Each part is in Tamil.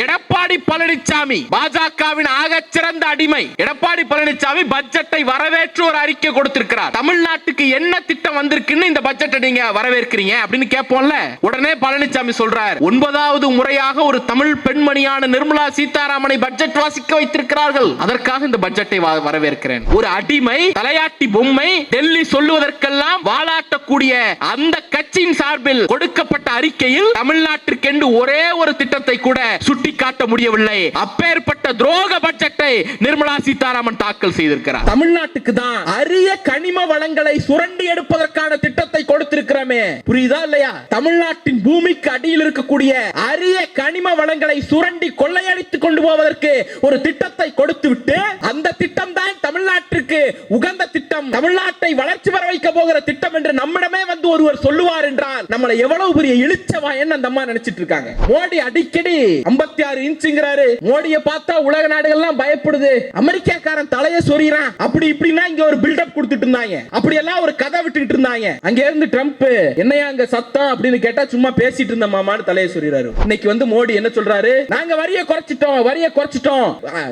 எடப்பாடி பழனிசாமி பாஜகவின் ஆக சிறந்த அடிமை. எடப்பாடி பழனிசாமி பட்ஜெட்டை வரவேற்று ஒரு அறிக்கை கொடுத்திருக்கிறார். தமிழ்நாட்டுக்கு என்ன திட்டம் வந்திருக்குன்னு இந்த பட்ஜெட்டை நீங்க வரவேற்கிறீங்க அப்படின்னு கேட்போம்ல? உடனே பழனிசாமி சொல்றார் ஒன்பதாவது முறையாக ஒரு தமிழ் பெண்மணியான நிர்மலா சீதாராமனை பட்ஜெட் வாசிக்க வைத்திருக்கிறார்கள். அதற்காக இந்த பட்ஜெட்டை வரவேற்கிறேன். ஒரு அடிமை தலையாட்டி பொம்மை டெல்லி சொல்லுவதற்கெல்லாம் வாழாட்டக்கூடிய அந்த கட்சியின் சார்பில் கொடுக்கப்பட்ட அறிக்கையில் தமிழ்நாட்டிற்கென்று ஒரே ஒரு திட்டத்தை கூட சுட்டிக்காட்ட முடியவில்லை. அப்பேற்பட்ட துரோக பட்ஜெட்டை நிர்மலா சீதாராமன் தாக்கல் செய்திருக்கிறார். தமிழ்நாட்டுக்கு தான் அரிய கனிம வளங்களை சுரண்டி எடுப்பதற்கான திட்டத்தை கொடுத்திருக்கிறோமே. புரியுதா இல்லையா? தமிழ்நாட்டின் பூமிக்கு அடியில் இருக்கக்கூடிய அரிய கனிம வளங்களை சுரண்டி கொள்ளையடித்துக் கொண்டு போவதற்கு ஒரு திட்டத்தை கொடுத்து விட்டு அந்த திட்டம் தான் தமிழ்நாட்டிற்கு உகந்த திட்டம். தமிழ்நாட்டை வளர்ச்சி பெற வைக்க போகிற திட்டம் என்று நம்மிடமே வந்து ஒருவர் சொல்லுவார் என்றால் நம்மளை எவ்வளவு பெரிய இழிச்சவாயன்னு அந்த அம்மா நினைச்சிட்டு இருக்காங்க. மோடி அடிக்கடி ஐம்பத்தி 56 ஆறு இன்ச்சுங்கிறாரு. மோடியை பார்த்தா உலக நாடுகள்லாம் பயப்படுது. அமெரிக்காக்காரன் தலைய சொறிறான் அப்படி இப்படின்னா இங்க ஒரு பில்டப் கொடுத்துட்டு இருந்தாங்க. அப்படி எல்லாம் ஒரு கதை விட்டுக்கிட்டு இருந்தாங்க. அங்க இருந்து ட்ரம்ப் என்னையா அங்க சத்தம்? அப்படின்னு கேட்டா சும்மா பேசிட்டு இருந்த மாமான்னு தலைய சொறிறாரு இன்னைக்கு வந்து மோடி என்ன சொல்றாரு? நாங்க வரிய குறைச்சிட்டோம் வரிய குறைச்சிட்டோம்.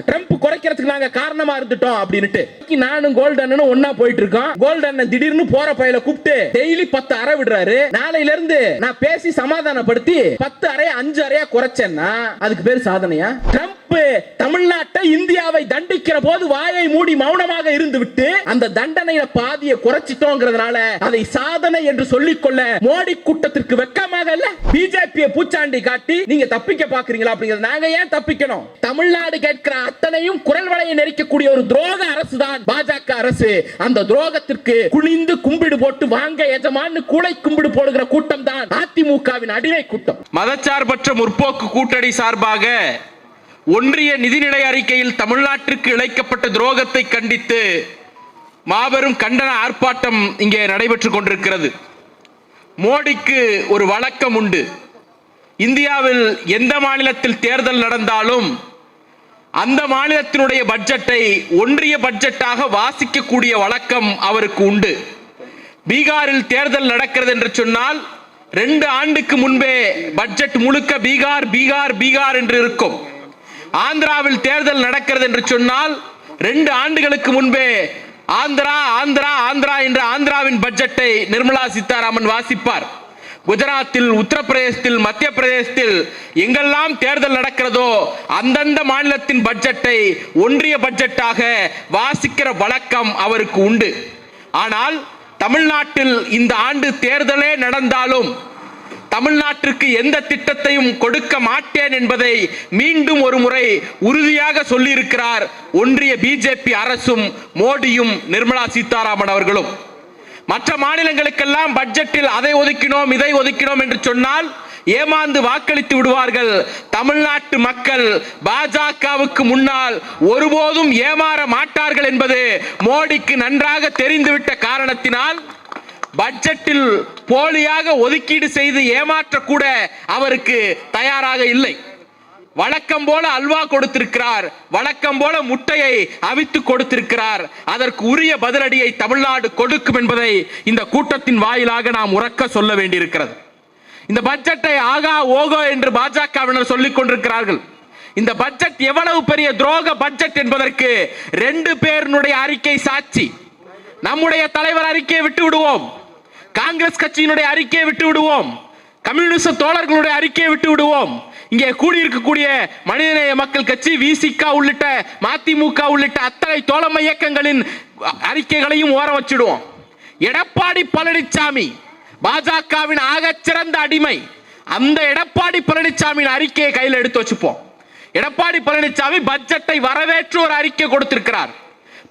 ட்ரம்ப் குறைக்கிறதுக்கு நாங்க காரணமா இருந்துட்டோம் அப்படின்னுட்டு. நானும் கோல்டு அண்ணனும் ஒன்னா போயிட்டு இருக்கோம். கோல்டு அண்ணன் திடீர்னு போற பையில கூப்பிட்டு டெய்லி பத்து அறை விடுறாரு. நாளையில இருந்து நான் பேசி சமாதானப்படுத்தி பத்து அறைய அஞ்சு அறையா குறைச்சேன்னா அதுக்கு பேர் சாதனையா? ட்ரம்ப் தமிழ்நாட்டை இந்தியாவை தண்டிக்கிற போது வாயை மூடி மௌனமாக இருந்து விட்டு அந்த தண்டனையில பாதியை குறைச்சிட்டோங்கிறதுனால அதை சாதனை என்று சொல்லிக்கொள்ள மோடி கூட்டத்திற்கு வெக்கமாக இல்ல. பிஜேபி பூச்சாண்டி காட்டி நீங்க தப்பிக்க பாக்குறீங்களா அப்படிங்கிறது நாங்க ஏன் தப்பிக்கணும்? தமிழ்நாடு கேட்கிற அத்தனையும் குரல் வளையை நெரிக்கக்கூடிய ஒரு துரோக அரசு தான் பாஜக அரசு. அந்த துரோகத்திற்கு குனிந்து கும்பிடு போட்டு வாங்க எஜமான்னு கூளை கும்பிடு போடுகிற கூட்டம் தான் அதிமுகவின் அடிமை கூட்டம். மதச்சார்பற்ற முற்போக்கு கூட்டணி சார்பாக ஒன்றிய நிதிநிலை அறிக்கையில் தமிழ்நாட்டிற்கு இழைக்கப்பட்ட துரோகத்தை கண்டித்து மாபெரும் கண்டன ஆர்ப்பாட்டம் இங்கே நடைபெற்று கொண்டிருக்கிறது. மோடிக்கு ஒரு வழக்கம் உண்டு. இந்தியாவில் எந்த மாநிலத்தில் தேர்தல் நடந்தாலும் அந்த மாநிலத்தினுடைய பட்ஜெட்டை ஒன்றிய பட்ஜெட்டாக வாசிக்கக்கூடிய வழக்கம் அவருக்கு உண்டு. பீகாரில் தேர்தல் நடக்கிறது என்று சொன்னால் ரெண்டு ஆண்டுக்கு முன்பே பட்ஜெட் முழுக்க பீகார் பீகார் பீகார் என்று இருக்கும். ஆந்திராவில் தேர்தல் நடக்கிறது என்று சொன்னால் ரெண்டு ஆண்டுகளுக்கு முன்பே ஆந்திரா ஆந்திரா ஆந்திரா என்ற ஆந்திராவின் பட்ஜெட்டை நிர்மலா சீதாராமன் வாசிப்பார். குஜராத்தில் உத்தரப்பிரதேசத்தில் மத்திய பிரதேசத்தில் எங்கெல்லாம் தேர்தல் நடக்கிறதோ அந்தந்த மாநிலத்தின் பட்ஜெட்டை ஒன்றிய பட்ஜெட்டாக வாசிக்கிற வழக்கம் அவருக்கு உண்டு. ஆனால் தமிழ்நாட்டில் இந்த ஆண்டு தேர்தலே நடந்தாலும் தமிழ்நாட்டிற்கு எந்த திட்டத்தையும் கொடுக்க மாட்டேன் என்பதை மீண்டும் ஒரு முறை உறுதியாக சொல்லியிருக்கிறார் ஒன்றிய பிஜேபி அரசும் மோடியும் நிர்மலா சீதாராமன் அவர்களும். மற்ற மாநிலங்களுக்கெல்லாம் பட்ஜெட்டில் அதை ஒதுக்கினோம் இதை ஒதுக்கினோம் என்று சொன்னால் ஏமாந்து வாக்களித்து விடுவார்கள். தமிழ்நாட்டு மக்கள் பாஜகவுக்கு முன்னால் ஒருபோதும் ஏமாற மாட்டார்கள் என்பது மோடிக்கு நன்றாக தெரிந்துவிட்ட காரணத்தினால் பட்ஜெட்டில் போலியாக ஒதுக்கீடு செய்து ஏமாற்றக்கூட அவருக்கு தயாராக இல்லை. வழக்கம் போல அல்வா கொடுத்திருக்கிறார் வழக்கம் போல முட்டையை அவித்து கொடுத்திருக்கிறார். அதற்கு உரிய பதிலடியை தமிழ்நாடு கொடுக்கும் என்பதை இந்த கூட்டத்தின் வாயிலாக நாம் உறக்க சொல்ல வேண்டியிருக்கிறது. இந்த பட்ஜெட்டை ஆகா ஓகோ என்று பாஜகவினர் சொல்லிக் கொண்டிருக்கிறார்கள். இந்த பட்ஜெட் எவ்வளவு பெரிய துரோக பட்ஜெட் என்பதற்கு ரெண்டு பேரினுடைய அறிக்கை சாட்சி. நம்முடைய தலைவர் அறிக்கையை விட்டு விடுவோம் காங்கிரஸ் கட்சியினுடைய அறிக்கையை விட்டு விடுவோம் கம்யூனிஸ்ட் தோழர்களுடைய அறிக்கையை விட்டு விடுவோம் இங்கே கூடியிருக்கக்கூடிய மனிதநேய மக்கள் கட்சி விசிகா உள்ளிட்ட மதிமுக உள்ளிட்ட அத்தனை தோழமை இயக்கங்களின் அறிக்கைகளையும் ஓர வச்சிடுவோம். எடப்பாடி பழனிசாமி பாஜகவின் ஆகச்சிறந்த அடிமை. அந்த எடப்பாடி பழனிசாமியின் அறிக்கையை கையில் எடுத்து வச்சுப்போம். எடப்பாடி பழனிசாமி பட்ஜெட்டை வரவேற்று ஒரு அறிக்கை கொடுத்திருக்கிறார்.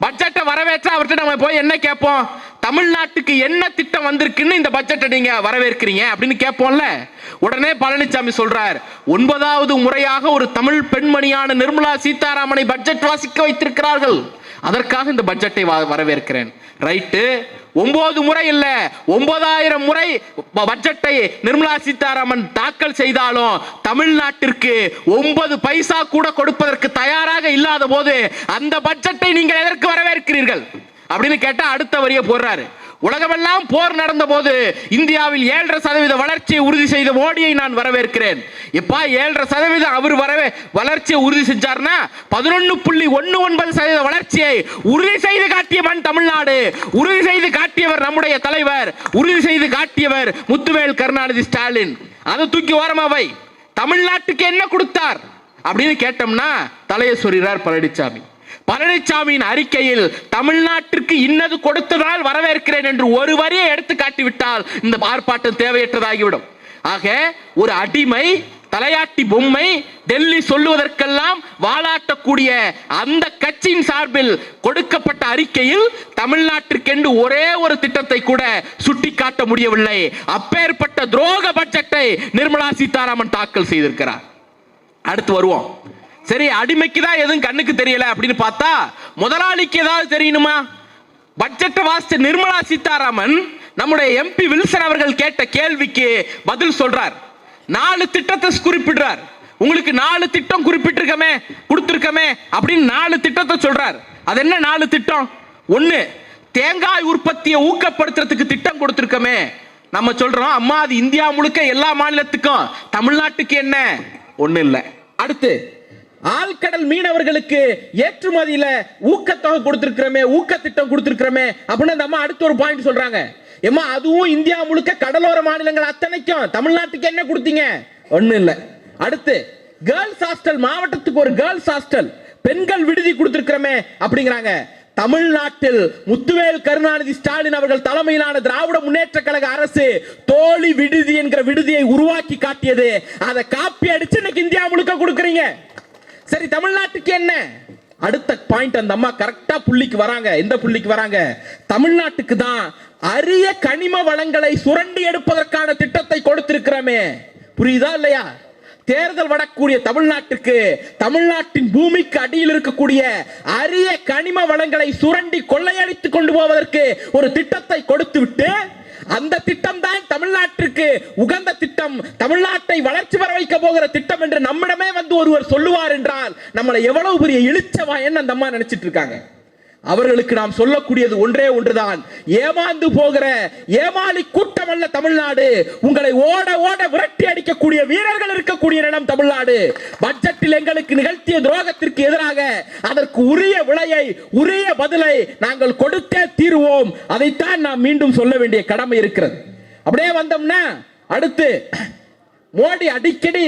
பட்ஜெட்டை வரவேற்ற அவர்கிட்ட நம்ம போய் என்ன கேட்போம்? தமிழ்நாட்டுக்கு என்ன திட்டம் வந்திருக்குன்னு இந்த பட்ஜெட்டை நீங்க வரவேற்கிறீங்க அப்படின்னு கேட்போம்ல? உடனே பழனிசாமி சொல்றார் ஒன்பதாவது முறையாக ஒரு தமிழ் பெண்மணியான நிர்மலா சீதாராமனை பட்ஜெட் வாசிக்க வைத்திருக்கிறார்கள். அதற்காக இந்த பட்ஜெட்டை வ- வரவேற்கிறேன். ரைட்டு. ஒன்பது முறை இல்ல. ஒன்பதாயிரம் முறை ப- பட்ஜெட்டை நிர்மலா சீதாராமன் தாக்கல் செய்தாலும் தமிழ்நாட்டிற்கு ஒன்பது பைசா கூட கொடுப்பதற்கு தயாராக இல்லாத போது அந்த பட்ஜெட்டை நீங்கள் எதற்கு வரவேற்கிறீர்கள்? அப்படின்னு கேட்டா அடுத்த வரியை போடுறாரு. உலகமெல்லாம் போர் நடந்த போது இந்தியாவில் ஏழரை சதவீத வளர்ச்சியை உறுதி செய்த மோடியை நான் வரவேற்கிறேன். எப்பா ஏழரை சதவீதம் அவர் வரவே வளர்ச்சியை உறுதி செஞ்சார்னா பதினொன்று புள்ளி ஒன்று ஒன்பது சதவீத வளர்ச்சியை உறுதி செய்து காட்டிய மண் தமிழ்நாடு. உறுதி செய்து காட்டியவர் நம்முடைய தலைவர். உறுதி செய்து காட்டியவர் முத்துவேல் கருணாநிதி ஸ்டாலின். அதை தூக்கி ஓரமா வை. தமிழ்நாட்டுக்கு என்ன கொடுத்தார்? அப்படின்னு கேட்டோம்னா தலையை சொல்கிறார் பழனிசாமி பழனிசாமியின் அறிக்கையில் தமிழ்நாட்டிற்கு இன்னது கொடுத்ததால் வரவேற்கிறேன் என்று ஒரு வரியை எடுத்து காட்டிவிட்டால் இந்த ஆர்ப்பாட்டம் தேவையற்றதாகிவிடும். ஆக ஒரு அடிமை தலையாட்டி பொம்மை டெல்லி சொல்லுவதற்கெல்லாம் வாலாட்டக்கூடிய அந்த கட்சியின் சார்பில் கொடுக்கப்பட்ட அறிக்கையில் தமிழ்நாட்டிற்கென்று ஒரே ஒரு திட்டத்தை கூட சுட்டிக்காட்ட முடியவில்லை. அப்பேற்பட்ட துரோக பட்ஜெட்டை நிர்மலா சீதாராமன் தாக்கல் செய்திருக்கிறார். அடுத்து வருவோம். சரி அடிமைக்கு தான் எதுவும் கண்ணுக்கு தெரியல அப்படின்னு பார்த்தா முதலாளிக்கு ஏதாவது தெரியணுமா? பட்ஜெட்டை வாசித்த நிர்மலா சீதாராமன் நம்முடைய எம்பி வில்சன் அவர்கள் கேட்ட கேள்விக்கு பதில் சொல்றார். நாலு திட்டத்தை குறிப்பிடுறார். உங்களுக்கு நாலு திட்டம் குறிப்பிட்டிருக்கமே கொடுத்துருக்கமே அப்படின்னு நாலு திட்டத்தை சொல்றார். அது என்ன நாலு திட்டம்? ஒன்று தேங்காய் உற்பத்தியை ஊக்கப்படுத்துறதுக்கு திட்டம் கொடுத்துருக்கமே. நம்ம சொல்றோம் அம்மா அது இந்தியா முழுக்க எல்லா மாநிலத்துக்கும் தமிழ்நாட்டுக்கு என்ன? ஒன்றும் இல்லை. அடுத்து ஆழ்கடல் மீனவர்களுக்கு ஏற்றுமதியில ஊக்கத்தொகை கொடுத்திருக்கிறோமே ஊக்க திட்டம் கொடுத்திருக்கிறோமே அப்படின்னு அந்த அம்மா அடுத்த ஒரு பாயிண்ட் சொல்றாங்க. ஏமா அதுவும் இந்தியா முழுக்க கடலோர மாநிலங்கள் அத்தனைக்கும். தமிழ்நாட்டுக்கு என்ன கொடுத்தீங்க? ஒண்ணு இல்ல. அடுத்து கேர்ள்ஸ் ஹாஸ்டல் மாவட்டத்துக்கு ஒரு கேர்ள்ஸ் ஹாஸ்டல் பெண்கள் விடுதி கொடுத்திருக்கிறோமே அப்படிங்கிறாங்க. தமிழ்நாட்டில் முத்துவேல் கருணாநிதி ஸ்டாலின் அவர்கள் தலைமையிலான திராவிட முன்னேற்ற கழக அரசு தோழி விடுதி என்கிற விடுதியை உருவாக்கி காட்டியது. அதை காப்பி அடிச்சு இன்னைக்கு இந்தியா முழுக்க கொடுக்குறீங்க. சரி தமிழ்நாட்டுக்கு என்ன? அடுத்த பாயிண்ட் அந்த அம்மா கரெக்டா புள்ளிக்கு வராங்க. எந்த புள்ளிக்கு வராங்க? தமிழ்நாட்டுக்கு தான் அரிய கனிம வளங்களை சுரண்டி எடுப்பதற்கான திட்டத்தை கொடுத்திருக்கிறோமே. புரியுதா இல்லையா? தேர்தல் வரக்கூடிய தமிழ்நாட்டுக்கு தமிழ்நாட்டின் பூமிக்கு அடியில் இருக்கக்கூடிய அரிய கனிம வளங்களை சுரண்டி கொள்ளையடித்து கொண்டு போவதற்கு ஒரு திட்டத்தை கொடுத்து விட்டு அந்த திட்டம் தான் தமிழ்நாட்டிற்கு உகந்த திட்டம். தமிழ்நாட்டை வளர்ச்சி பெற வைக்க போகிற திட்டம் என்று நம்மிடமே வந்து ஒருவர் சொல்லுவார் என்றால் நம்மளை எவ்வளவு பெரிய இழிச்சவாயன்னு அந்த அம்மா நினைச்சிட்டு இருக்காங்க. அவர்களுக்கு நாம் சொல்லக்கூடியது ஒன்றே ஒன்றுதான். ஏமாந்து போகிற ஏமாளி கூட்டம் அல்ல தமிழ்நாடு. உங்களை ஓட ஓட விரட்டி அடிக்கக்கூடிய வீரர்கள் இருக்கக்கூடிய இடம் தமிழ்நாடு. பட்ஜெட்டில் எங்களுக்கு நிகழ்த்திய துரோகத்திற்கு எதிராக அதற்கு உரிய விலையை உரிய பதிலை நாங்கள் கொடுத்தே தீருவோம். அதைத்தான் நாம் மீண்டும் சொல்ல வேண்டிய கடமை இருக்கிறது. அப்படியே வந்தோம்னா அடுத்து மோடி அடிக்கடி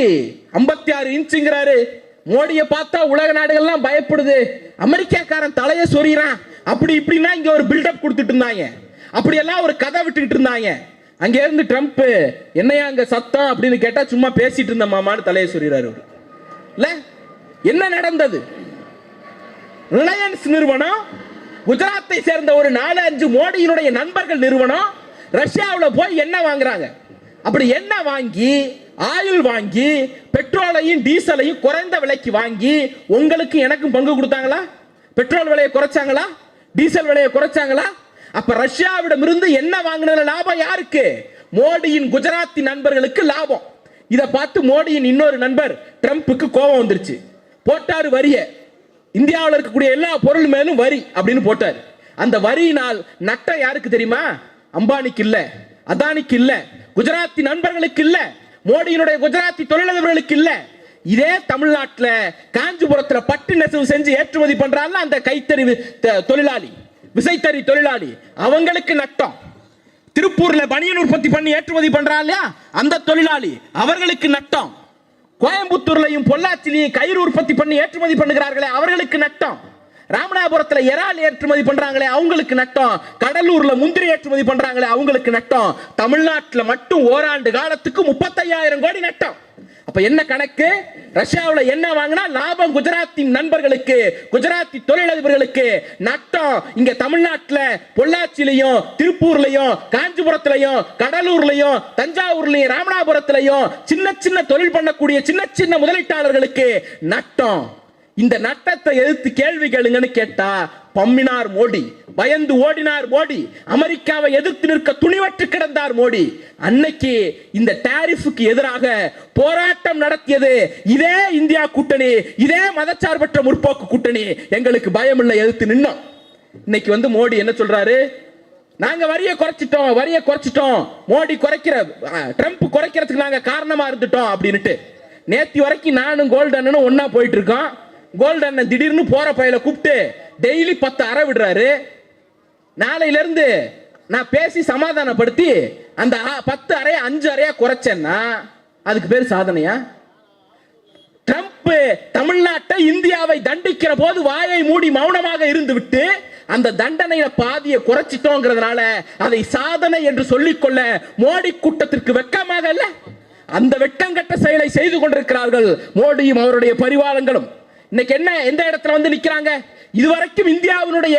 56 ஆறு இன்ச்சுங்கிறாரு. மோடியை பார்த்தா உலக நாடுகள்லாம் பயப்படுது. அமெரிக்காக்காரன் தலையை சொறிகிறான் அப்படி இப்படின்னா இங்கே ஒரு பில்டப் கொடுத்துட்டு இருந்தாங்க. அப்படியெல்லாம் ஒரு கதை விட்டுக்கிட்டு இருந்தாங்க. அங்கே இருந்து ட்ரம்ப் என்னையா அங்கே சத்தம்? அப்படின்னு கேட்டால் சும்மா பேசிட்டு இருந்த மாமான்னு தலையை சொறிறாரு அவர். இல்ல? என்ன நடந்தது? ரிலையன்ஸ் நிறுவனம் குஜராத்தை சேர்ந்த ஒரு நாலு அஞ்சு மோடியினுடைய நண்பர்கள் நிறுவனம் ரஷ்யாவில் போய் என்ன வாங்குறாங்க. அப்படி என்ன வாங்கி ஆயுள் வாங்கி பெட்ரோலையும் டீசலையும் குறைந்த விலைக்கு வாங்கி உங்களுக்கு எனக்கும் பங்கு கொடுத்தாங்களா? பெட்ரோல் விலையை குறைச்சாங்களா? டீசல் விலையை குறைச்சாங்களா? அப்ப ரஷ்யாவிடம் இருந்து என்ன வாங்கினதுல லாபம் யாருக்கு? மோடியின் குஜராத்தி நண்பர்களுக்கு லாபம். இதை பார்த்து மோடியின் இன்னொரு நண்பர் ட்ரம்ப்புக்கு கோபம் வந்துருச்சு. போட்டாரு வரிய. இந்தியாவில் இருக்கக்கூடிய எல்லா பொருள் மேலும் வரி அப்படின்னு போட்டார். அந்த வரியினால் நட்டம் யாருக்கு தெரியுமா? அம்பானிக்கு இல்லை அதானிக்கு இல்லை குஜராத்தி நண்பர்களுக்கு இல்லை. மோடியினுடைய குஜராத்தி தொழிலதிபர்களுக்கு இல்ல. இதே தமிழ்நாட்டில் காஞ்சிபுரத்தில் பட்டு நெசவு செஞ்சு ஏற்றுமதி பண்றாங்க அந்த கைத்தறி தொழிலாளி விசைத்தறி தொழிலாளி அவங்களுக்கு நட்டம். திருப்பூர்ல பனியன் உற்பத்தி பண்ணி ஏற்றுமதி பண்றா இல்லையா? அந்த தொழிலாளி அவர்களுக்கு நட்டம். கோயம்புத்தூர்லையும் பொள்ளாச்சிலையும் கயிறு உற்பத்தி பண்ணி ஏற்றுமதி பண்ணுகிறார்களே அவர்களுக்கு நட்டம். ராமநாதபுரத்துல இறால் ஏற்றுமதி பண்றாங்களே அவங்களுக்கு நட்டம். கடலூர்ல முந்திரி ஏற்றுமதி பண்றாங்களே அவங்களுக்கு நட்டம். தமிழ்நாட்டுல மட்டும் ஓராண்டு காலத்துக்கு முப்பத்தையாயிரம் கோடி நட்டம். அப்ப என்ன கணக்கு? ரஷ்யாவுல என்ன வாங்கினா லாபம் குஜராத்தின் நண்பர்களுக்கு குஜராத்தி தொழிலதிபர்களுக்கு நட்டம். இங்க தமிழ்நாட்டுல பொள்ளாச்சிலையும் திருப்பூர்லயும் காஞ்சிபுரத்திலையும் கடலூர்லயும் தஞ்சாவூர்லயும் ராமநாதபுரத்திலையும் சின்ன சின்ன தொழில் பண்ணக்கூடிய சின்ன சின்ன முதலீட்டாளர்களுக்கு நட்டம். இந்த நட்டத்தை எதிர்த்து கேள்வி கேளுங்கன்னு கேட்டா பம்மினார் மோடி பயந்து ஓடினார் மோடி அமெரிக்காவை எதிர்த்து நிற்க துணிவற்று கிடந்தார் மோடி. அன்னைக்கு இந்த டாரிஃபுக்கு எதிராக போராட்டம் நடத்தியது இதே இந்தியா கூட்டணி இதே மதச்சார்பற்ற முற்போக்கு கூட்டணி எங்களுக்கு பயமில்லை எதிர்த்து நின்னோம். இன்னைக்கு வந்து மோடி என்ன சொல்றாரு? நாங்க வரியை குறைச்சிட்டோம் வரியை குறைச்சிட்டோம். மோடி குறைக்கிற ட்ரம்ப் குறைக்கிறதுக்கு நாங்க காரணமா இருந்துட்டோம் அப்படின்னுட்டு. நேத்தி வரைக்கும் நானும் கோல்டு ஒன்னா போயிட்டு இருக்கோம். கோல்டு அண்ணன் திடீர்னு போற பையில கூப்பிட்டு டெய்லி பத்து அறை விடுறாரு. நாளையில இருந்து நான் பேசி சமாதானப்படுத்தி அந்த பத்து அறைய அஞ்சு அறையா குறைச்சேன்னா அதுக்கு பேர் சாதனையா? ட்ரம்ப் தமிழ்நாட்டை இந்தியாவை தண்டிக்கிற போது வாயை மூடி மௌனமாக இருந்து விட்டு அந்த தண்டனையில பாதியை குறைச்சிட்டோங்கிறதுனால அதை சாதனை என்று சொல்லிக்கொள்ள மோடி கூட்டத்திற்கு வெக்கமாக இல்ல? அந்த வெட்டங்கட்ட செயலை செய்து கொண்டிருக்கிறார்கள் மோடியும் அவருடைய பரிவாரங்களும். இன்னைக்கு என்ன எந்த இடத்துல வந்து நிக்கிறாங்க? இதுவரைக்கும் இந்தியாவினுடைய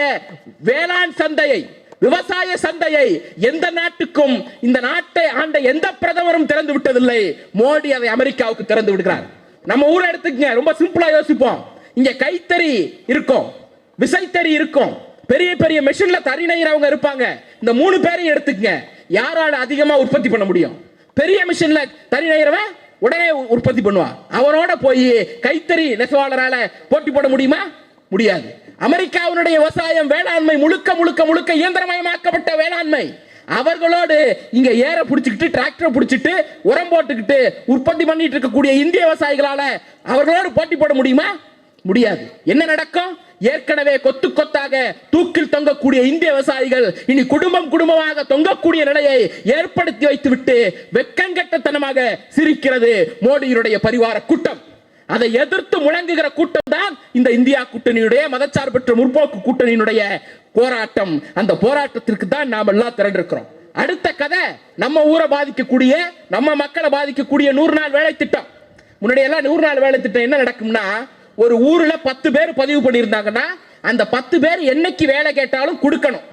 வேளாண் சந்தையை விவசாய சந்தையை எந்த நாட்டுக்கும் இந்த நாட்டை ஆண்ட எந்த பிரதமரும் திறந்து விட்டதில்லை. மோடி அதை அமெரிக்காவுக்கு திறந்து விடுகிறார். நம்ம ஊரை எடுத்துக்கங்க ரொம்ப சிம்பிளா யோசிப்போம். இங்க கைத்தறி இருக்கும் விசைத்தறி இருக்கும். பெரிய பெரிய மெஷின்ல தறி நெய்யறவங்க இருப்பாங்க. இந்த மூணு பேரையும் எடுத்துக்கங்க. யாரால அதிகமா உற்பத்தி பண்ண முடியும்? பெரிய மிஷின்ல தறி நெய்யறவன் உடனே உற்பத்தி பண்ணுவான் அவனோட போய் கைத்தறி நெசவாளரால போட்டி போட முடியுமா? முடியாது. அமெரிக்காவினுடைய விவசாயம் வேளாண்மை முழுக்க முழுக்க முழுக்க இயந்திரமயமாக்கப்பட்ட வேளாண்மை. அவர்களோடு இங்க ஏற பிடிச்சிக்கிட்டு டிராக்டர் பிடிச்சிட்டு உரம் போட்டுக்கிட்டு உற்பத்தி பண்ணிட்டு இருக்கக்கூடிய இந்திய விவசாயிகளால அவர்களோடு போட்டி போட முடியுமா? முடியாது. என்ன நடக்கும்? ஏற்கனவே கொத்து கொத்தாக தூக்கில் தொங்கக்கூடிய இந்திய விவசாயிகள் இனி குடும்பம் குடும்பமாக தொங்கக்கூடிய நிலையை ஏற்படுத்தி வைத்துவிட்டு வெக்கங்கட்டத்தனமாக சிரிக்கிறது மோடியினுடைய பரிவார கூட்டம். அதை எதிர்த்து முழங்குகிற கூட்டம் தான் இந்த இந்தியா கூட்டணியுடைய மதச்சார்பற்ற முற்போக்கு கூட்டணியினுடைய போராட்டம். அந்த போராட்டத்திற்கு தான் நாம் எல்லாம் திரண்டிருக்கிறோம். அடுத்த கதை நம்ம ஊரை பாதிக்கக்கூடிய நம்ம மக்களை பாதிக்கக்கூடிய நூறு நாள் வேலை திட்டம். முன்னாடி எல்லாம் நூறு நாள் வேலை திட்டம் என்ன நடக்கும்னா ஒரு ஊர்ல பத்து பேர் பதிவு பண்ணியிருந்தாங்கன்னா அந்த பத்து பேர் என்னைக்கு வேலை கேட்டாலும் கொடுக்கணும்.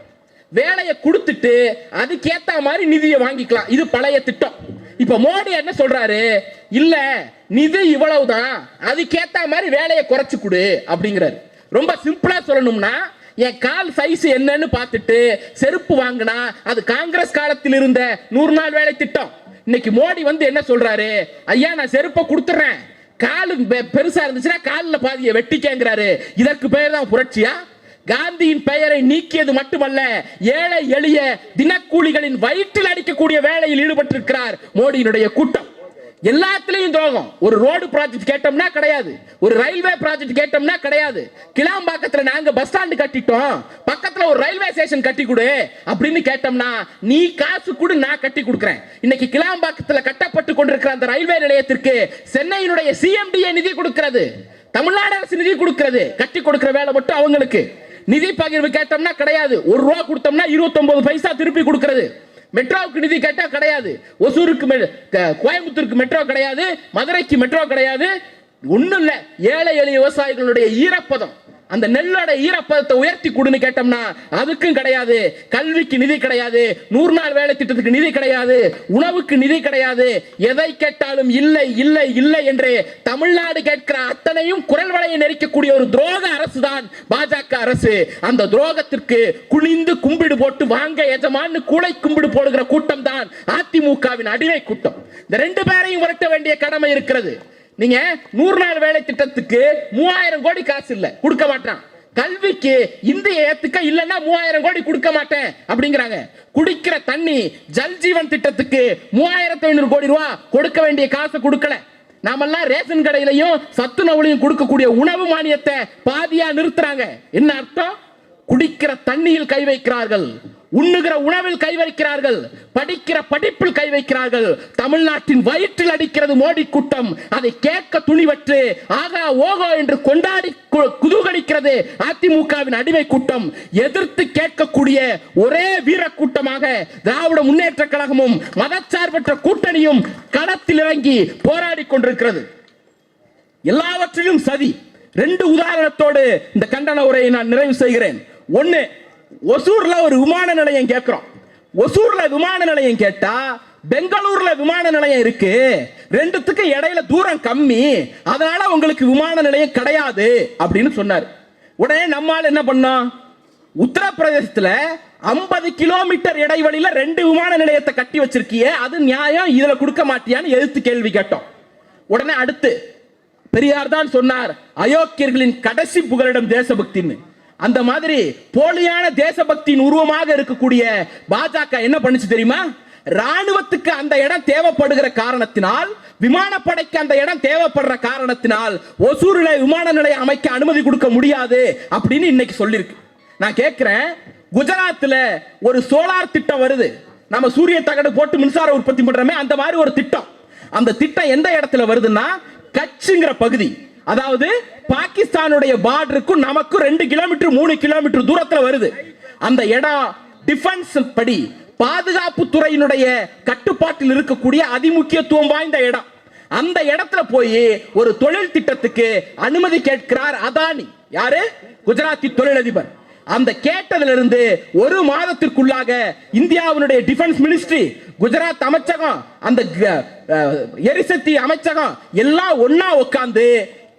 வேலையை கொடுத்துட்டு அதுக்கேத்த மாதிரி நிதியை வாங்கிக்கலாம். இது பழைய திட்டம். இப்ப மோடி என்ன சொல்றாரு? இல்ல நிதி இவ்வளவுதான். அதுக்கேத்த மாதிரி வேலையை குறைச்சு கொடு அப்படிங்கிறாரு. ரொம்ப சிம்பிளா சொல்லணும்னா என் கால் சைஸ் என்னன்னு பார்த்துட்டு செருப்பு வாங்கினா அது காங்கிரஸ் காலத்தில் இருந்த நூறு நாள் வேலை திட்டம். இன்னைக்கு மோடி வந்து என்ன சொல்றாரு? ஐயா நான் செருப்பை கொடுத்துறேன். காலு பெ- பெருசா இருந்துச்சுன்னா காலில் பாதியை வெட்டிக்கங்கிறாரு. இதற்கு பெயர் தான் புரட்சியா? காந்தியின் பெயரை நீக்கியது மட்டுமல்ல ஏழை எளிய தினக்கூலிகளின் வயிற்றில் அடிக்கக்கூடிய வேலையில் ஈடுபட்டிருக்கிறார் மோடியினுடைய கூட்டம். எல்லாத்துலயும் துரோகம். ஒரு ரோடு ப்ராஜெக்ட் கேட்டோம்னா கிடையாது. ஒரு ரயில்வே ப்ராஜெக்ட் கேட்டோம்னா கிடையாது. கிளாம்பாக்கத்துல நாங்க பஸ் ஸ்டாண்டு கட்டிட்டோம். பக்கத்துல ஒரு ரயில்வே ஸ்டேஷன் கட்டி கொடு அப்படின்னு கேட்டோம்னா நீ காசு கொடு நான் கட்டி கொடுக்குறேன். இன்னைக்கு கிளாம்பாக்கத்துல கட்டப்பட்டு கொண்டிருக்கிற அந்த ரயில்வே நிலையத்திற்கு சென்னையினுடைய சிஎம்டிஏ நிதி கொடுக்கிறது. தமிழ்நாடு அரசு நிதி கொடுக்கிறது. கட்டி கொடுக்கிற வேலை மட்டும் அவங்களுக்கு. நிதி பகிர்வு கேட்டோம்னா கிடையாது. ஒரு ரூபா கொடுத்தோம்னா 29 பைசா திருப்பி கொடுக்கிறது. மெட்ரோவுக்கு நிதி கேட்டா கிடையாது. ஒசூருக்கு மெ- கோயம்புத்தூருக்கு மெட்ரோ கிடையாது. மதுரைக்கு மெட்ரோ கிடையாது. ஒண்ணும் இல்ல. ஏழை எளிய விவசாயிகளுடைய ஈரப்பதம். அந்த நெல்லோட ஈரப்பதத்தை உயர்த்தி கொடுன்னு கேட்டோம்னா அதுக்கும் கிடையாது. கல்விக்கு நிதி கிடையாது. நூறு நாள் வேலை திட்டத்துக்கு நிதி கிடையாது. உணவுக்கு நிதி கிடையாது. எதை கேட்டாலும் இல்லை இல்லை இல்லை என்று தமிழ்நாடு கேட்கிற அத்தனையும் குரல் வலையை நெரிக்கக்கூடிய ஒரு துரோக அரசு தான் பாஜக அரசு. அந்த துரோகத்திற்கு குனிந்து கும்பிடு போட்டு வாங்க எஜமான்னு கூளை கும்பிடு போடுகிற கூட்டம் தான் அதிமுகவின் அடிமை கூட்டம். இந்த ரெண்டு பேரையும் விரட்ட வேண்டிய கடமை இருக்கிறது. நீங்க நூறு நாள் வேலை திட்டத்துக்கு மூவாயிரம் கோடி காசு இல்ல கொடுக்க மாட்டான். கல்விக்கு இந்திய ஏத்துக்க இல்லன்னா மூவாயிரம் கோடி கொடுக்க மாட்டேன் அப்படிங்கிறாங்க. குடிக்கிற தண்ணி ஜல் ஜீவன் திட்டத்துக்கு மூவாயிரத்தி ஐநூறு கோடி ரூபாய் கொடுக்க வேண்டிய காசை கொடுக்கல. நாமெல்லாம் ரேஷன் கடையிலையும் சத்துணவுலையும் கொடுக்கக்கூடிய உணவு மானியத்தை பாதியா நிறுத்துறாங்க. என்ன அர்த்தம்? குடிக்கிற தண்ணியில் கை வைக்கிறார்கள். உண்ணுகிற உணவில் கை வைக்கிறார்கள் படிக்கிற படிப்பில் கை வைக்கிறார்கள். தமிழ்நாட்டின் வயிற்றில் அடிக்கிறது மோடி கூட்டம். அதை கேட்க துணிவற்று ஆகா ஓகோ என்று கொண்டாடி கு- குதூகலிக்கிறது அதிமுகவின் அடிமை கூட்டம். எதிர்த்து கேட்கக்கூடிய ஒரே வீர கூட்டமாக திராவிட முன்னேற்ற கழகமும் மதச்சார்பற்ற கூட்டணியும் களத்தில் இறங்கி போராடி கொண்டிருக்கிறது. எல்லாவற்றிலும் சதி. ரெண்டு உதாரணத்தோடு இந்த கண்டன உரையை நான் நிறைவு செய்கிறேன். ஒண்ணு ஒசூர்ல ஒரு விமான நிலையம் கேட்கிறோம் ஒசூர்ல விமான நிலையம் கேட்டா பெங்களூர்ல விமான நிலையம் இருக்கு. ரெண்டுத்துக்கு இடையில தூரம் கம்மி. அதனால உங்களுக்கு விமான நிலையம் கிடையாது அப்படின்னு சொன்னார். உடனே நம்மால் என்ன பண்ணோம்? உத்தரப்பிரதேசத்துல 50 கிலோமீட்டர் இடைவெளியில ரெண்டு விமான நிலையத்தை கட்டி வச்சிருக்கியே அது நியாயம் இதுல கொடுக்க மாட்டியான்னு எதிர்த்து கேள்வி கேட்டோம். உடனே அடுத்து பெரியார் தான் சொன்னார் அயோக்கியர்களின் கடைசி புகலிடம் தேசபக்தின்னு. அந்த மாதிரி போலியான தேசபக்தியின் உருவமாக இருக்கக்கூடிய பாஜக என்ன பண்ணுச்சு தெரியுமா? ராணுவத்துக்கு அந்த இடம் தேவைப்படுகிற காரணத்தினால் விமானப்படைக்கு அந்த இடம் தேவைப்படுற காரணத்தினால் ஒசூரில் விமான நிலையம் அமைக்க அனுமதி கொடுக்க முடியாது அப்படின்னு இன்னைக்கு சொல்லியிருக்கு நான் கேட்கிறேன் குஜராத்தில் ஒரு சோலார் திட்டம் வருது. நம்ம சூரிய தகடு போட்டு மின்சார உற்பத்தி பண்றோமே அந்த மாதிரி ஒரு திட்டம். அந்த திட்டம் எந்த இடத்துல வருதுன்னா கட்சுங்கிற பகுதி. அதாவது பாகிஸ்தானுடைய பார்டருக்கும் நமக்கும் ரெண்டு கிலோமீட்டர் மூணு கிலோமீட்டர் தூரத்தில் வருது. அந்த இடம் டிஃபென்ஸ் படி பாதுகாப்பு துறையினுடைய கட்டுப்பாட்டில் இருக்கக்கூடிய அதிமுக்கியத்துவம் வாய்ந்த இடம் அந்த இடத்துல போய் ஒரு தொழில் திட்டத்துக்கு அனுமதி கேட்கிறார் அதானி. யாரு? குஜராத்தி தொழிலதிபர். அந்த கேட்டதுல இருந்து ஒரு மாதத்திற்குள்ளாக இந்தியாவினுடைய டிஃபென்ஸ் மினிஸ்ட்ரி குஜராத் அமைச்சகம் அந்த க- எரிசக்தி அமைச்சகம் எல்லாம் ஒன்னா உட்காந்து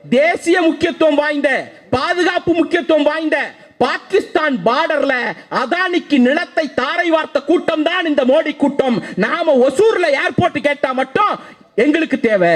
தேசிய முக்கியத்துவம் வாய்ந்த பாதுகாப்பு முக்கியத்துவம் வாய்ந்த பாகிஸ்தான் பார்டர்ல அதானிக்கு நிலத்தை தாரை வார்த்த கூட்டம் தான் இந்த மோடி கூட்டம். நாம ஒசூர்ல ஏர்போர்ட் கேட்டா மட்டும் எங்களுக்கு தேவை.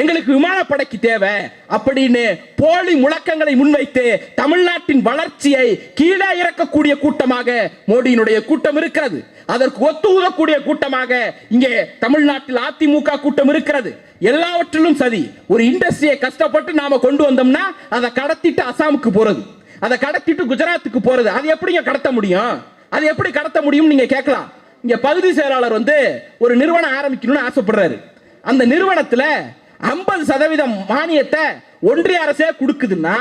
எங்களுக்கு விமானப்படைக்கு தேவை அப்படின்னு போலி முழக்கங்களை முன்வைத்து தமிழ்நாட்டின் வளர்ச்சியை கீழே இறக்கக்கூடிய கூட்டமாக மோடியினுடைய கூட்டம் இருக்கிறது. அதற்கு ஒத்து ஊதக்கூடிய கூட்டமாக இங்கே தமிழ்நாட்டில் அதிமுக கூட்டம் இருக்கிறது. எல்லாவற்றிலும் சரி ஒரு இண்டஸ்ட்ரியை கஷ்டப்பட்டு நாம கொண்டு வந்தோம்னா அதை கடத்திட்டு அசாமுக்கு போறது. அதை கடத்திட்டு குஜராத்துக்கு போறது. அது எப்படிங்க கடத்த முடியும்? அது எப்படி கடத்த முடியும் நீங்க கேட்கலாம். இங்க பகுதி செயலாளர் வந்து ஒரு நிறுவனம் ஆரம்பிக்கணும்னு ஆசைப்படுறாரு. அந்த நிறுவனத்துல ஐம்பது சதவீதம் மானியத்தை ஒன்றிய அரசே கொடுக்குதுன்னா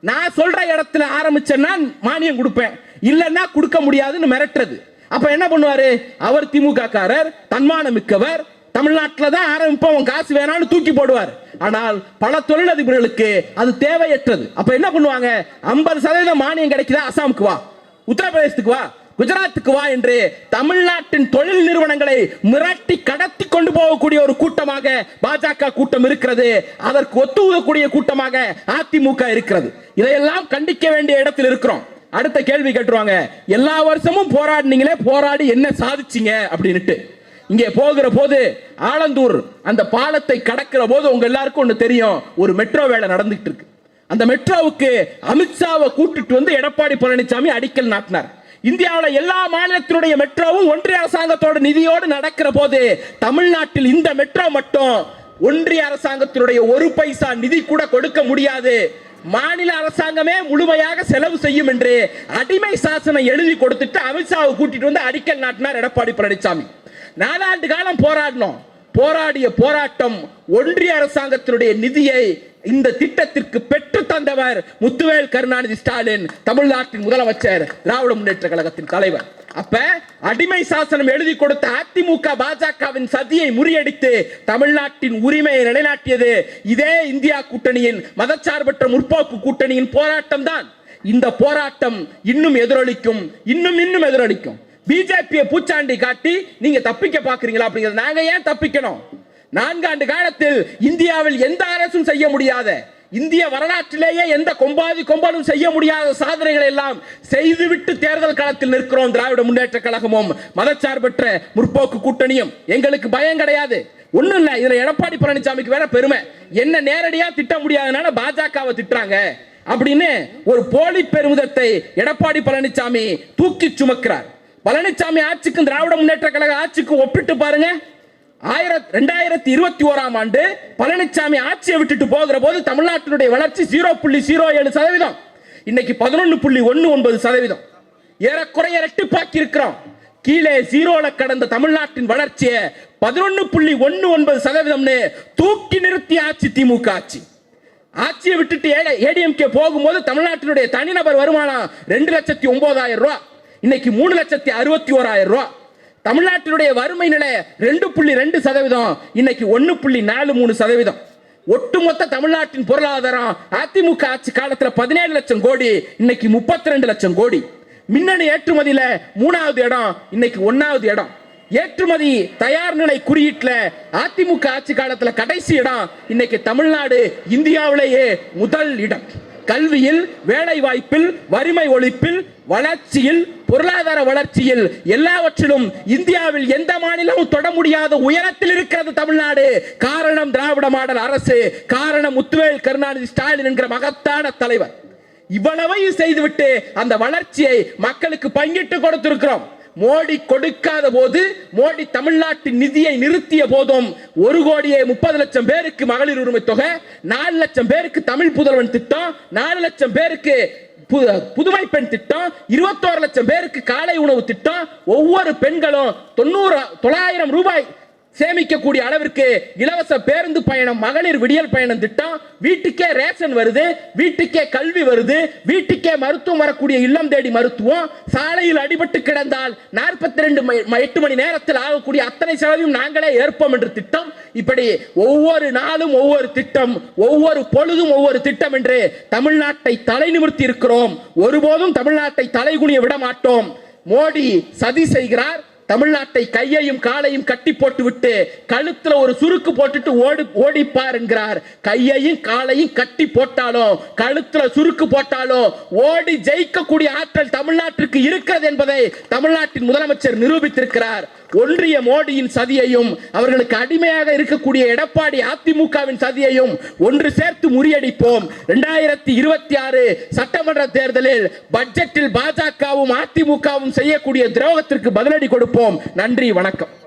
நான் சொல்ற இடத்துல ஆரம்பிச்சேன்னா மானியம் கொடுப்பேன். இல்லைன்னா கொடுக்க முடியாதுன்னு மிரட்டுறது. அப்ப என்ன பண்ணுவாரு? அவர் திமுக காரர் தன்மானம் மிக்கவர் தமிழ்நாட்டில் தான் ஆரம்பிப்போம் காசு வேணாம்னு தூக்கி போடுவார். ஆனால் பல தொழிலதிபர்களுக்கு அது தேவையற்றது. அப்ப என்ன பண்ணுவாங்க? ஐம்பது சதவீதம் மானியம் கிடைக்குதா? அசாமுக்கு வா. உத்தரப்பிரதேசத்துக்கு வா. குஜராத்துக்கு வா என்று தமிழ்நாட்டின் தொழில் நிறுவனங்களை மிரட்டி கடத்தி கொண்டு போகக்கூடிய ஒரு கூட்டமாக பாஜக கூட்டம் இருக்கிறது. அதற்கு ஒத்துவக்கூடிய கூட்டமாக அதிமுக இருக்கிறது. இதையெல்லாம் கண்டிக்க வேண்டிய இடத்தில் இருக்கிறோம். அடுத்த கேள்வி கேட்டுருவாங்க. எல்லா வருஷமும் போராடினீங்களே போராடி என்ன சாதிச்சீங்க? அப்படின்னுட்டு. இங்கே போகிற போது ஆலந்தூர் அந்த பாலத்தை கடக்கிற போது உங்க எல்லாருக்கும் ஒண்ணு தெரியும். ஒரு மெட்ரோ வேலை நடந்துகிட்டு இருக்கு. அந்த மெட்ரோவுக்கு அமித்ஷாவை கூட்டிட்டு வந்து எடப்பாடி பழனிசாமி அடிக்கல் நாட்டினார். இந்தியாவில் எல்லா மாநிலத்தினுடைய மெட்ரோவும் ஒன்றிய அரசாங்கத்தோட நிதியோடு நடக்கிற போது தமிழ்நாட்டில் இந்த மெட்ரோ மட்டும் ஒன்றிய அரசாங்கத்தினுடைய ஒரு பைசா நிதி கூட கொடுக்க முடியாது. மாநில அரசாங்கமே முழுமையாக செலவு செய்யும் என்று அடிமை சாசனம் எழுதி கொடுத்துட்டு அமித்ஷாவை கூட்டிட்டு வந்து அடிக்கல் நாட்டினார் எடப்பாடி பழனிசாமி. நாலாண்டு காலம் போராடினோம். போராடிய போராட்டம் ஒன்றிய அரசாங்கத்தினுடைய நிதியை இந்த திட்டத்திற்கு பெற்று தந்தவர் முத்துவேல் கருணாநிதி ஸ்டாலின் தமிழ்நாட்டின் முதலமைச்சர் திராவிட முன்னேற்ற கழகத்தின் தலைவர். அப்ப அடிமை சாசனம் எழுதி கொடுத்த அதிமுக பாஜகவின் சதியை முறியடித்து தமிழ்நாட்டின் உரிமையை நிலைநாட்டியது இதே இந்தியா கூட்டணியின் மதச்சார்பற்ற முற்போக்கு கூட்டணியின் போராட்டம் தான் இந்த போராட்டம் இன்னும் எதிரொலிக்கும் இன்னும் இன்னும் எதிரொலிக்கும். பிஜேபியை பூச்சாண்டி காட்டி நீங்க தப்பிக்க பாக்குறீங்களா அப்படிங்கிறது நாங்க ஏன் தப்பிக்கணும்? நான்காண்டு காலத்தில் இந்தியாவில் எந்த அரசும் செய்ய முடியாத இந்திய வரலாற்றிலேயே எந்த கொம்பாதி கொம்பனும் செய்ய முடியாத சாதனைகளை எல்லாம் செய்துவிட்டு தேர்தல் களத்தில் நிற்கிறோம். திராவிட முன்னேற்ற கழகமும் மதச்சார்பற்ற முற்போக்கு கூட்டணியும் எங்களுக்கு பயம் கிடையாது. ஒண்ணும் இல்ல இதுல எடப்பாடி பழனிசாமிக்கு வேற பெருமை. என்ன நேரடியா திட்ட முடியாதனால பாஜகவை திட்டுறாங்க அப்படின்னு ஒரு போலி பெருமிதத்தை எடப்பாடி பழனிசாமி தூக்கி சுமக்கிறார். பழனிசாமி ஆட்சிக்கும் திராவிட முன்னேற்ற கழக ஆட்சிக்கும் ஒப்பிட்டு பாருங்க. ஆயிரத்தி ரெண்டாயிரத்தி இருபத்தி ஓராம் ஆண்டு பழனிசாமி ஆட்சியை விட்டுட்டு போகிற போது தமிழ்நாட்டினுடைய வளர்ச்சி ஜீரோ புள்ளி ஜீரோ ஏழு சதவீதம். இன்னைக்கு பதினொன்று புள்ளி ஒன்று ஒன்பது சதவீதம். ஏறக்குறைய ரெட்டிப்பாக்கி இருக்கிறோம் கீழே ஜீரோல கடந்த தமிழ்நாட்டின் வளர்ச்சியை பதினொன்று புள்ளி ஒன்று ஒன்பது சதவீதம்னு தூக்கி நிறுத்தி ஆட்சி திமுக ஆட்சி. ஆட்சியை விட்டுட்டு ஏடிஎம்கே போகும்போது தமிழ்நாட்டினுடைய தனிநபர் வருமானம் ரெண்டு லட்சத்தி ஒன்பதாயிரம் ரூபாய் இன்னைக்கு மூணு லட்சத்தி அறுபத்தி ஓராயிரம் ரூபா. தமிழ்நாட்டினுடைய வறுமை நிலை ரெண்டு புள்ளி ரெண்டு சதவீதம். இன்னைக்கு ஒன்னு புள்ளி நாலு மூணு சதவீதம். ஒட்டுமொத்த தமிழ்நாட்டின் பொருளாதாரம் அதிமுக ஆட்சி காலத்துல பதினேழு லட்சம் கோடி இன்னைக்கு முப்பத்தி ரெண்டு லட்சம் கோடி. மின்னணு ஏற்றுமதியில மூணாவது இடம் இன்னைக்கு ஒன்னாவது இடம். ஏற்றுமதி தயார் நிலை குறியீட்டில் அதிமுக ஆட்சி காலத்துல கடைசி இடம் இன்னைக்கு தமிழ்நாடு இந்தியாவிலேயே முதல் இடம். கல்வியில் வேலை வாய்ப்பில் வறுமை ஒழிப்பில் வளர்ச்சியில் பொருளாதார வளர்ச்சியில் எல்லாவற்றிலும் இந்தியாவில் எந்த மாநிலமும் தொட முடியாத உயரத்தில் இருக்கிறது தமிழ்நாடு. காரணம் திராவிட மாடல் அரசு. காரணம் முத்துவேல் கருணாநிதி ஸ்டாலின் என்கிற மகத்தான தலைவர். இவ்வளவையும் செய்துவிட்டு அந்த வளர்ச்சியை மக்களுக்கு பங்கிட்டு கொடுத்திருக்கிறோம். மோடி கொடுக்காத போது மோடி தமிழ்நாட்டு நிதியை நிறுத்திய போதும் ஒரு கோடியே முப்பது லட்சம் பேருக்கு மகளிர் உரிமை தொகை நாலு லட்சம் பேருக்கு தமிழ் புதல்வன் திட்டம் நாலு லட்சம் பேருக்கு புதுமை பெண் திட்டம் இருபத்தோரு லட்சம் பேருக்கு காலை உணவு திட்டம் ஒவ்வொரு பெண்களும் தொண்ணூறு தொள்ளாயிரம் ரூபாய் சேமிக்கக்கூடிய அளவிற்கு இலவச பேருந்து பயணம் மகளிர் விடியல் பயணம் திட்டம் வீட்டுக்கே ரேஷன் வருது வீட்டுக்கே கல்வி வருது வீட்டுக்கே மருத்துவம் வரக்கூடிய இல்லம் தேடி மருத்துவம் சாலையில் அடிபட்டு கிடந்தால் நாற்பத்தி ரெண்டு எட்டு மணி நேரத்தில் ஆகக்கூடிய அத்தனை செலவையும் நாங்களே ஏற்போம் என்று திட்டம். இப்படி ஒவ்வொரு நாளும் ஒவ்வொரு திட்டம் ஒவ்வொரு பொழுதும் ஒவ்வொரு திட்டம் என்று தமிழ்நாட்டை தலை நிமிர்த்தி இருக்கிறோம். ஒருபோதும் தமிழ்நாட்டை தலைகுனிய விட மாட்டோம். மோடி சதி செய்கிறார். தமிழ்நாட்டை கையையும் காலையும் கட்டி போட்டு விட்டு கழுத்துல ஒரு சுருக்கு போட்டுட்டு ஓடி ஓடிப்பார் என்கிறார் கையையும் காலையும் கட்டி போட்டாலும் கழுத்துல சுருக்கு போட்டாலும் ஓடி ஜெயிக்கக்கூடிய ஆற்றல் தமிழ்நாட்டிற்கு இருக்கிறது என்பதை தமிழ்நாட்டின் முதலமைச்சர் நிரூபித்திருக்கிறார். ஒன்றிய மோடியின் சதியையும் அவர்களுக்கு அடிமையாக இருக்கக்கூடிய எடப்பாடி அதிமுகவின் சதியையும் ஒன்று சேர்த்து முறியடிப்போம். இரண்டாயிரத்தி இருபத்தி ஆறு சட்டமன்ற தேர்தலில் பட்ஜெட்டில் பாஜகவும் அதிமுகவும் செய்யக்கூடிய துரோகத்திற்கு பதிலடி கொடுப்போம். நன்றி வணக்கம்.